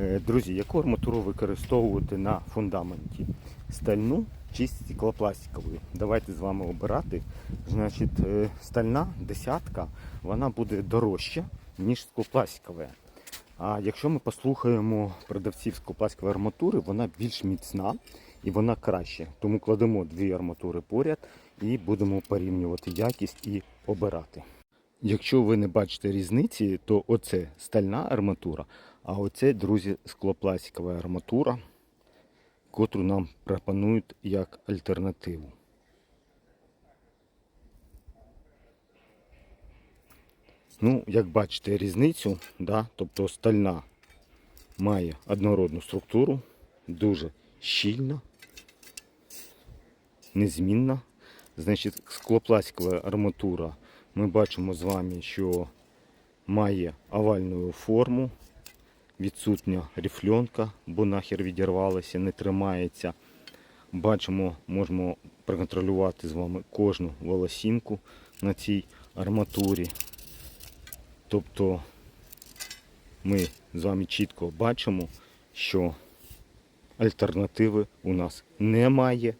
Е, Друзі, яку арматуру використовувати на фундаменті? Стальну чи стеклопластикову? Давайте з вами обирати. Значить, е, стальна десятка вона буде дорожча, ніж стеклопластикова. А якщо ми послухаємо продавців стеклопластикової арматури, вона більш міцна і вона краще. Тому кладемо дві арматури поряд і будемо порівнювати якість і обирати. Якщо ви не бачите різниці, то оце стальна арматура, а оце, друзі, склопластикова арматура, котру нам пропонують як альтернативу. Ну, як бачите різницю, да? тобто стальна має однородну структуру, дуже щільна, незмінна. Значить, склопластикова арматура ми бачимо з вами, що має овальну форму, відсутня рифльонка, бо нахер відірвалася, не тримається. Бачимо, можемо проконтролювати з вами кожну волосінку на цій арматурі. Тобто ми з вами чітко бачимо, що альтернативи у нас немає.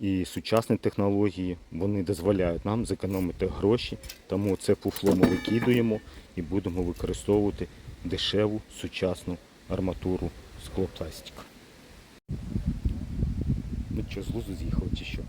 І сучасні технології вони дозволяють нам зекономити гроші, тому це фуфло ми викидуємо і будемо використовувати дешеву сучасну арматуру склопластика. Ну що, з лузу з'їхали чи що?